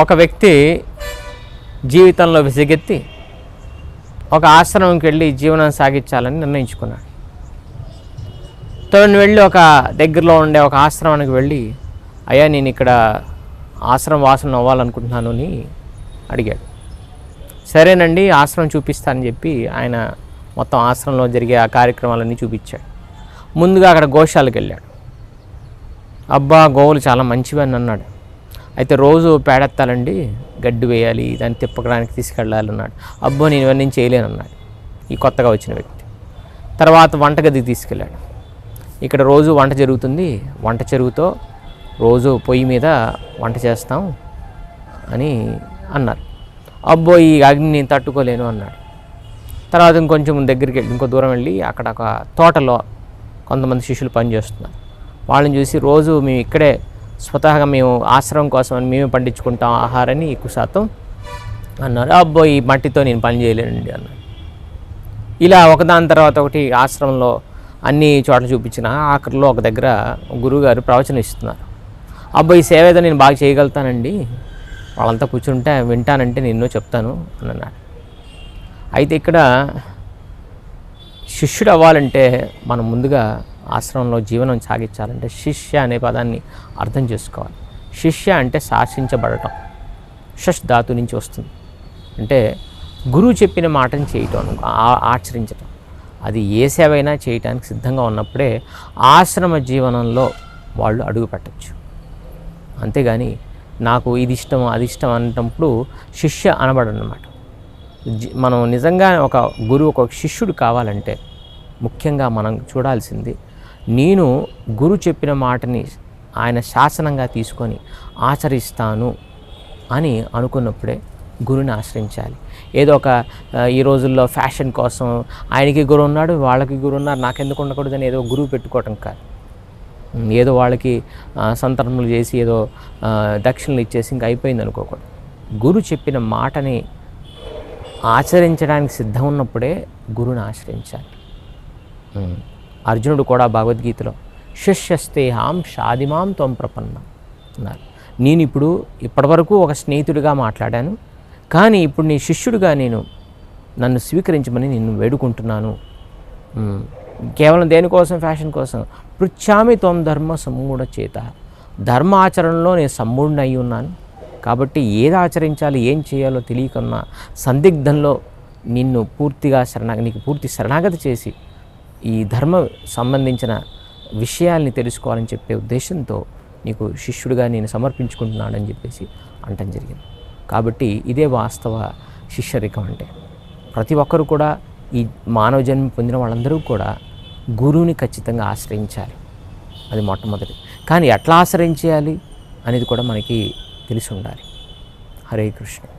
ఒక వ్యక్తి జీవితంలో విసిగెత్తి ఒక ఆశ్రమంకి వెళ్ళి జీవనం సాగించాలని నిర్ణయించుకున్నాడు. తను వెళ్ళి ఒక దగ్గరలో ఉండే ఒక ఆశ్రమానికి వెళ్ళి అయ్యా నేను ఇక్కడ ఆశ్రమం వాసన అవ్వాలనుకుంటున్నాను అని అడిగాడు. సరేనండి ఆశ్రమం చూపిస్తానని చెప్పి ఆయన మొత్తం ఆశ్రమంలో జరిగే ఆ కార్యక్రమాలన్నీ చూపించాడు. ముందుగా అక్కడ గోశాలకు వెళ్ళాడు. అబ్బా గోవులు చాలా మంచివి అని అన్నాడు. అయితే రోజు పేడెత్తాలండి గడ్డి వేయాలి దాన్ని తిప్పకడానికి తీసుకెళ్ళాలి అన్నాడు అబ్బో నేను ఇవన్నీ చేయలేను అన్నాడు ఈ కొత్తగా వచ్చిన వ్యక్తి. తర్వాత వంటగదికి తీసుకెళ్ళాడు. ఇక్కడ రోజు వంట జరుగుతుంది వంట చెరువుతో రోజు పొయ్యి మీద వంట చేస్తాం అని అన్నారు. అబ్బో ఈ అగ్ని నేను తట్టుకోలేను అన్నాడు. తర్వాత ఇంకొంచెం దగ్గరికి వెళ్ళి ఇంకో దూరం వెళ్ళి అక్కడ ఒక తోటలో కొంతమంది శిష్యులు పనిచేస్తున్నారు. వాళ్ళని చూసి రోజు మేము ఇక్కడే స్వతహాగా మేము ఆశ్రమం కోసం అని మేమే పండించుకుంటాం ఆహారాన్ని ఎక్కువ శాతం అన్నారు. అబ్బో ఈ మట్టితో నేను పని చేయలేనండి అన్నాడు ఇలా ఒకదాని తర్వాత ఒకటి ఆశ్రమంలో అన్ని చోట్ల చూపించిన ఆఖరిలో ఒక దగ్గర గురువుగారు ప్రవచనం ఇస్తున్నారు. అబ్బో ఈ సేవ ఏదో నేను బాగా చేయగలుగుతానండి. వాళ్ళంతా కూర్చుంటే వింటానంటే నేను చెప్తాను అని అన్నాడు అయితే ఇక్కడ శిష్యుడు అవ్వాలంటే మనం ముందుగా ఆశ్రమంలో జీవనం సాగించాలంటే శిష్య అనే పదాన్ని అర్థం చేసుకోవాలి. శిష్య అంటే శాసించబడటం. షష్ ధాతు నుంచి వస్తుంది. అంటే గురువు చెప్పిన మాటని చేయటం ఆచరించటం. అది ఏ సేవైనా చేయటానికి సిద్ధంగా ఉన్నప్పుడే ఆశ్రమ జీవనంలో వాళ్ళు అడుగు పెట్టచ్చు. అంతేగాని నాకు ఇది ఇష్టం అది ఇష్టం అనేటప్పుడు శిష్య అనబడనమాట. మనం నిజంగా ఒక గురువు ఒక శిష్యుడు కావాలంటే ముఖ్యంగా మనం చూడాల్సింది నేను గురు చెప్పిన మాటని ఆయన శాసనంగా తీసుకొని ఆచరిస్తాను అని అనుకున్నప్పుడే గురుని ఆశ్రయించాలి. ఏదో ఒక ఈ రోజుల్లో ఫ్యాషన్ కోసం ఆయనకి గురువు ఉన్నాడు వాళ్ళకి గురువు ఉన్నారు నాకెందుకు ఉండకూడదని ఏదో గురువు పెట్టుకోవటం కాదు. ఏదో వాళ్ళకి ఆ, సంతర్పణలు చేసి ఏదో దక్షిణలు ఇచ్చేసి ఇంకా అయిపోయింది అనుకోకూడదు. గురు చెప్పిన మాటని ఆచరించడానికి సిద్ధం ఉన్నప్పుడే గురుని ఆశ్రయించాలి. అర్జునుడు కూడా భగవద్గీతలో శిష్యస్తేహాం షాదిమాం త్వం ప్రపన్నం అన్నారు. నేను ఇప్పుడు ఇప్పటివరకు ఒక స్నేహితుడిగా మాట్లాడాను. కానీ ఇప్పుడు నీ శిష్యుడిగా నేను నన్ను స్వీకరించమని నిన్ను వేడుకుంటున్నాను. కేవలం దేనికోసం ఫ్యాషన్ కోసం. పృచ్ఛామి త్వం ధర్మ సమ్మూఢ చేత. ధర్మ ఆచరణలో నేను సమ్మూఢుని అయి ఉన్నాను. కాబట్టి ఏది ఆచరించాలి ఏం చేయాలో తెలియకున్న సందిగ్ధంలో నిన్ను పూర్తిగా శరణ నీకు పూర్తి శరణాగతి చేసి ఈ ధర్మ సంబంధించిన విషయాల్ని తెలుసుకోవాలని చెప్పే ఉద్దేశంతో నీకు శిష్యుడిగా నేను సమర్పించుకుంటున్నాడని చెప్పేసి అంటం జరిగింది. కాబట్టి ఇదే వాస్తవ శిష్యరికం అంటే. ప్రతి ఒక్కరు కూడా ఈ మానవ జన్మ పొందిన వాళ్ళందరూ కూడా గురువుని ఖచ్చితంగా ఆశ్రయించాలి. అది మొట్టమొదటి. కానీ ఎట్లా ఆశ్రయించేయాలి అనేది కూడా మనకి తెలిసి ఉండాలి. హరే కృష్ణ.